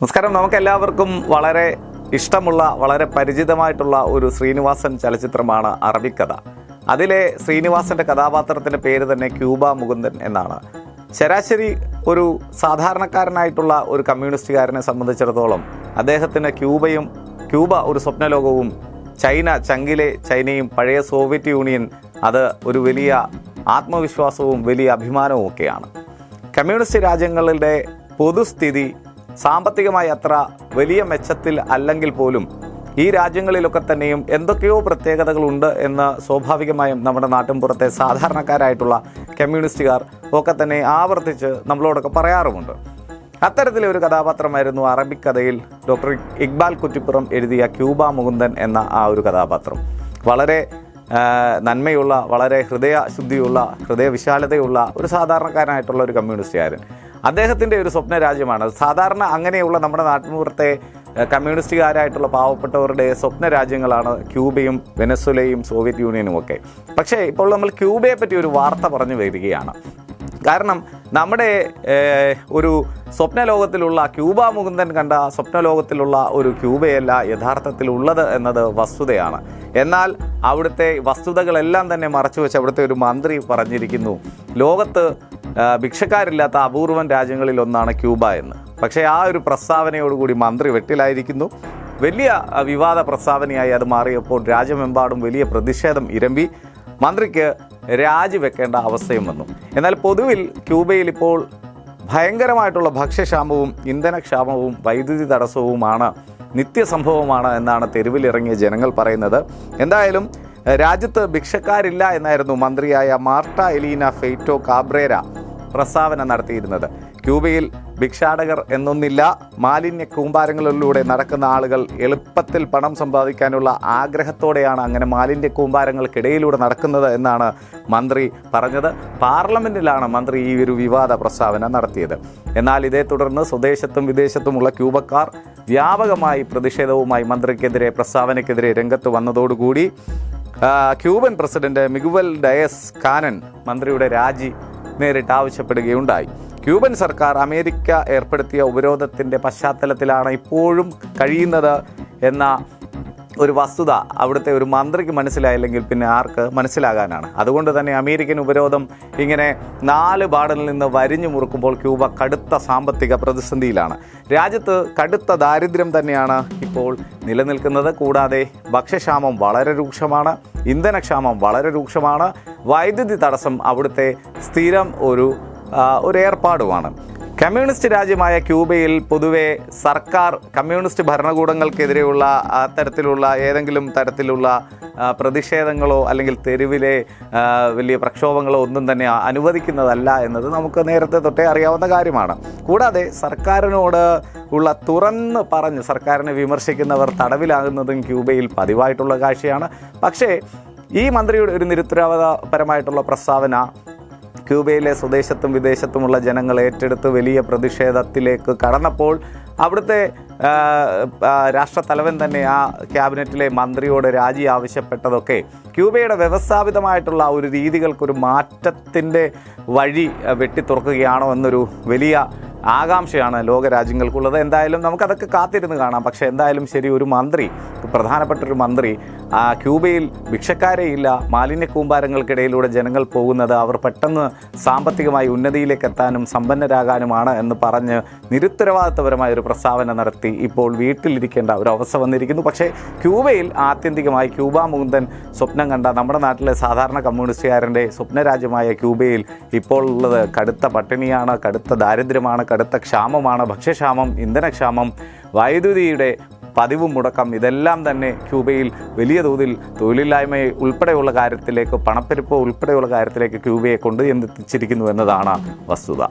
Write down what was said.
നമസ്കാരം. നമുക്കെല്ലാവർക്കും വളരെ ഇഷ്ടമുള്ള വളരെ പരിചിതമായിട്ടുള്ള ഒരു ശ്രീനിവാസൻ ചലച്ചിത്രമാണ് അറബിക്കഥ. അതിലെ ശ്രീനിവാസന്റെ കഥാപാത്രത്തിന്റെ പേര് തന്നെ ക്യൂബ മുകുന്ദൻ എന്നാണ്. ശരാശരി ഒരു സാധാരണക്കാരനായിട്ടുള്ള ഒരു കമ്മ്യൂണിസ്റ്റുകാരനെ സംബന്ധിച്ചിടത്തോളം അദ്ദേഹത്തിന് ക്യൂബയും ക്യൂബ ഒരു സ്വപ്നലോകവും ചൈന ചങ്കിലെ ചൈനയും പഴയ സോവിയറ്റ് യൂണിയൻ അത് ഒരു വലിയ ആത്മവിശ്വാസവും വലിയ അഭിമാനവും ഒക്കെയാണ്. കമ്മ്യൂണിസ്റ്റ് രാജ്യങ്ങളുടെ പൊതുസ്ഥിതി സാമ്പത്തികമായി അത്ര വലിയ മെച്ചത്തിൽ അല്ലെങ്കിൽ പോലും ഈ രാജ്യങ്ങളിലൊക്കെ തന്നെയും എന്തൊക്കെയോ പ്രത്യേകതകളുണ്ട് എന്ന് സ്വാഭാവികമായും നമ്മുടെ നാട്ടിൻ പുറത്തെ സാധാരണക്കാരായിട്ടുള്ള കമ്മ്യൂണിസ്റ്റുകാർ ഒക്കെ തന്നെ ആവർത്തിച്ച് നമ്മളോടൊക്കെ പറയാറുമുണ്ട്. അത്തരത്തിലെ ഒരു കഥാപാത്രമായിരുന്നു അറബിക് കഥയിൽ ഡോക്ടർ ഇക്ബാൽ കുറ്റിപ്പുറം എഴുതിയ ക്യൂബ മുകുന്ദൻ എന്ന ആ ഒരു കഥാപാത്രം. വളരെ നന്മയുള്ള വളരെ ഹൃദയശുദ്ധിയുള്ള ഹൃദയവിശാലതയുള്ള ഒരു സാധാരണക്കാരനായിട്ടുള്ള ഒരു കമ്മ്യൂണിസ്റ്റുകാരൻ. അദ്ദേഹത്തിന്റെ ഒരു സ്വപ്ന രാജ്യമാണ് സാധാരണ അങ്ങനെയുള്ള നമ്മുടെ നാട്ടിൻപുറത്തെ കമ്മ്യൂണിസ്റ്റുകാരായിട്ടുള്ള പാവപ്പെട്ടവരുടെ സ്വപ്ന രാജ്യങ്ങളാണ് ക്യൂബയും വെനസ്വലയും സോവിയറ്റ് യൂണിയനും ഒക്കെ. പക്ഷേ ഇപ്പോൾ നമ്മൾ ക്യൂബയെ പറ്റി ഒരു വാർത്ത പറഞ്ഞു വരികയാണ്. കാരണം നമ്മുടെ ഒരു സ്വപ്നലോകത്തിലുള്ള ക്യൂബ മുകുന്ദൻ കണ്ട സ്വപ്ന ലോകത്തിലുള്ള ഒരു ക്യൂബയല്ല യഥാർത്ഥത്തിൽ ഉള്ളത് എന്നത് വസ്തുതയാണ്. എന്നാൽ അവിടുത്തെ വസ്തുതകളെല്ലാം തന്നെ മറച്ചു വെച്ച് അവിടുത്തെ ഒരു മന്ത്രി പറഞ്ഞിരിക്കുന്നു ലോകത്ത് ഭിക്ഷക്കാരില്ലാത്ത അപൂർവൻ രാജ്യങ്ങളിൽ ഒന്നാണ് ക്യൂബ എന്ന്. പക്ഷേ ആ ഒരു പ്രസ്താവനയോടുകൂടി മന്ത്രി വെട്ടിലായിരിക്കുന്നു. വലിയ വിവാദ പ്രസ്താവനയായി അത് മാറിയപ്പോൾ രാജ്യമെമ്പാടും വലിയ പ്രതിഷേധം ഇരമ്പി മന്ത്രിക്ക് രാജിവെക്കേണ്ട അവസ്ഥയും വന്നു. എന്നാൽ പൊതുവിൽ ക്യൂബയിൽ ഇപ്പോൾ ഭയങ്കരമായിട്ടുള്ള ഭക്ഷ്യക്ഷാമവും ഇന്ധനക്ഷാമവും വൈദ്യുതി തടസ്സവുമാണ് നിത്യസംഭവമാണ് എന്നാണ് തെരുവിലിറങ്ങിയ ജനങ്ങൾ പറയുന്നത്. എന്തായാലും രാജ്യത്ത് ഭിക്ഷക്കാരില്ല എന്നായിരുന്നു മന്ത്രിയായ മാർട്ട എലീന ഫെയ്റ്റോ കാബ്രേര പ്രസ്താവന നടത്തിയിരുന്നത്. ക്യൂബയിൽ ഭിക്ഷാടകർ എന്നൊന്നില്ല മാലിന്യ കൂമ്പാരങ്ങളിലൂടെ നടക്കുന്ന ആളുകൾ എളുപ്പത്തിൽ പണം സമ്പാദിക്കാനുള്ള ആഗ്രഹത്തോടെയാണ് അങ്ങനെ മാലിന്യ കൂമ്പാരങ്ങൾക്കിടയിലൂടെ നടക്കുന്നത് എന്നാണ് മന്ത്രി പറഞ്ഞത്. പാർലമെന്റിലാണ് മന്ത്രി ഈ ഒരു വിവാദ പ്രസ്താവന നടത്തിയത്. എന്നാൽ ഇതേ തുടർന്ന് സ്വദേശത്തും വിദേശത്തുമുള്ള ക്യൂബക്കാർ വ്യാപകമായി പ്രതിഷേധവുമായി മന്ത്രിക്കെതിരെ പ്രസ്താവനയ്ക്കെതിരെ രംഗത്ത് വന്നതോടുകൂടി Cuban president Miguel Diaz Canel മന്ത്രിയുടെ രാജി നേരിട്ട് ആവശ്യപ്പെടുകയുണ്ടായി. ക്യൂബൻ സർക്കാർ അമേരിക്ക ഏർപ്പെടുത്തിയ ഉപരോധത്തിന്റെ പശ്ചാത്തലത്തിലാണ് ഇപ്പോഴും കഴിയുന്നത് എന്ന ഒരു വസ്തുത അവിടുത്തെ ഒരു മന്ത്രിക്ക് മനസ്സിലായില്ലെങ്കിൽ പിന്നെ ആർക്ക് മനസ്സിലാകാനാണ്. അതുകൊണ്ട് തന്നെ അമേരിക്കൻ ഉപരോധം ഇങ്ങനെ നാല് ബാടിൽ നിന്ന് വരിഞ്ഞു മുറുക്കുമ്പോൾ ക്യൂബ കടുത്ത സാമ്പത്തിക പ്രതിസന്ധിയിലാണ്. രാജ്യത്ത് കടുത്ത ദാരിദ്ര്യം തന്നെയാണ് ഇപ്പോൾ നിലനിൽക്കുന്നത്. കൂടാതെ ഭക്ഷ്യക്ഷാമം വളരെ രൂക്ഷമാണ് ഇന്ധനക്ഷാമം വളരെ രൂക്ഷമാണ് വൈദ്യുതി തടസ്സം അവിടുത്തെ സ്ഥിരം ഒരു ഒരു ഏർപ്പാടുമാണ്. കമ്മ്യൂണിസ്റ്റ് രാജ്യമായ ക്യൂബയിൽ പൊതുവെ സർക്കാർ കമ്മ്യൂണിസ്റ്റ് ഭരണകൂടങ്ങൾക്കെതിരെയുള്ള അത്തരത്തിലുള്ള ഏതെങ്കിലും തരത്തിലുള്ള പ്രതിഷേധങ്ങളോ അല്ലെങ്കിൽ തെരുവിലെ വലിയ പ്രക്ഷോഭങ്ങളോ ഒന്നും തന്നെ അനുവദിക്കുന്നതല്ല എന്നത് നമുക്ക് നേരത്തെ തൊട്ടേ അറിയാവുന്ന കാര്യമാണ്. കൂടാതെ സർക്കാരിനോട് ഉള്ള തുറന്ന് പറഞ്ഞ് സർക്കാരിനെ വിമർശിക്കുന്നവർ തടവിലാകുന്നതും ക്യൂബയിൽ പതിവായിട്ടുള്ള കാഴ്ചയാണ്. പക്ഷേ ഈ മന്ത്രിയുടെ ഒരു നിരുത്തരവാദപരമായിട്ടുള്ള പ്രസ്താവന ക്യൂബയിലെ സ്വദേശത്തും വിദേശത്തുമുള്ള ജനങ്ങൾ ഏറ്റെടുത്ത് വലിയ പ്രതിഷേധത്തിലേക്ക് കടന്നപ്പോൾ അവിടുത്തെ രാഷ്ട്രത്തലവൻ തന്നെ ആ ക്യാബിനറ്റിലെ മന്ത്രിയോട് രാജി ആവശ്യപ്പെട്ടതൊക്കെ ക്യൂബയുടെ വ്യവസ്ഥാപിതമായിട്ടുള്ള ഒരു രീതികൾക്കൊരു മാറ്റത്തിന്റെ വഴി വെട്ടി വെട്ടിത്തുറക്കുകയാണോ എന്നൊരു വലിയ ആകാംക്ഷയാണ് ലോകരാജ്യങ്ങൾക്കുള്ളത്. എന്തായാലും നമുക്കതൊക്കെ കാത്തിരുന്ന് കാണാം. പക്ഷേ എന്തായാലും ശരി ഒരു മന്ത്രി പ്രധാനപ്പെട്ട ഒരു മന്ത്രി ആ, ക്യൂബയിൽ ഭിക്ഷക്കാരെയില്ല മാലിന്യ കൂമ്പാരങ്ങൾക്കിടയിലൂടെ ജനങ്ങൾ പോകുന്നത് അവർ പെട്ടെന്ന് സാമ്പത്തികമായി ഉന്നതിയിലേക്ക് എത്താനും സമ്പന്നരാകാനുമാണ് എന്ന് പറഞ്ഞ് നിരുത്തരവാദിത്വപരമായ ഒരു പ്രസ്താവന നടത്തി ഇപ്പോൾ വീട്ടിലിരിക്കേണ്ട ഒരു അവസ്ഥ വന്നിരിക്കുന്നു. പക്ഷേ ക്യൂബയിൽ ആത്യന്തികമായി ക്യൂബ മുകുന്ദൻ സ്വപ്നം കണ്ട നമ്മുടെ നാട്ടിലെ സാധാരണ കമ്മ്യൂണിസ്റ്റുകാരന്റെ സ്വപ്നരാജ്യമായ ക്യൂബയിൽ ഇപ്പോൾ ഉള്ളത് കടുത്ത പട്ടിണിയാണ് കടുത്ത ദാരിദ്ര്യമാണ് കടുത്ത ക്ഷാമമാണ് ഭക്ഷ്യക്ഷാമം ഇന്ധനക്ഷാമം വൈദ്യുതിയുടെ പതിവും മുടക്കം ഇതെല്ലാം തന്നെ ക്യൂബയിൽ വലിയ തോതിൽ തൊഴിലില്ലായ്മ ഉൾപ്പെടെയുള്ള കാര്യത്തിലേക്ക് പണപ്പെരുപ്പ് ഉൾപ്പെടെയുള്ള കാര്യത്തിലേക്ക് ക്യൂബയെ കൊണ്ട് കൊണ്ടുചെന്നെത്തിച്ചിരിക്കുന്നു എന്നതാണ് വസ്തുത.